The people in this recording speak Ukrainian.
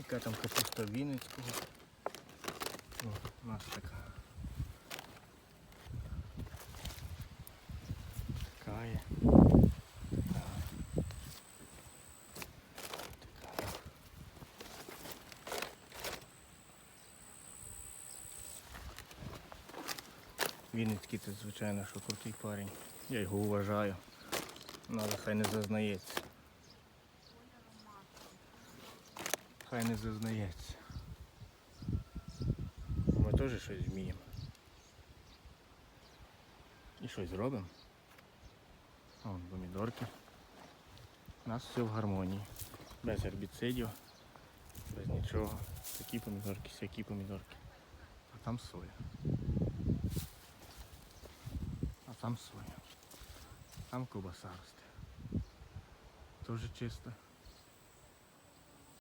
Яка там капуста Вінницького. О, у нас така. Така є. Вінницький це звичайно, що крутий парень. Я його вважаю. Ну, але хай не зазнається. Хай не зазнається. Ми теж щось вміємо. І щось зробимо. Вон помідорки. У нас все в гармонії. Без гербіцидів, без нічого. Такі помідорки, сякі помідорки. А там соя. А там соя. Там ковбаса росте. Тоже чисто.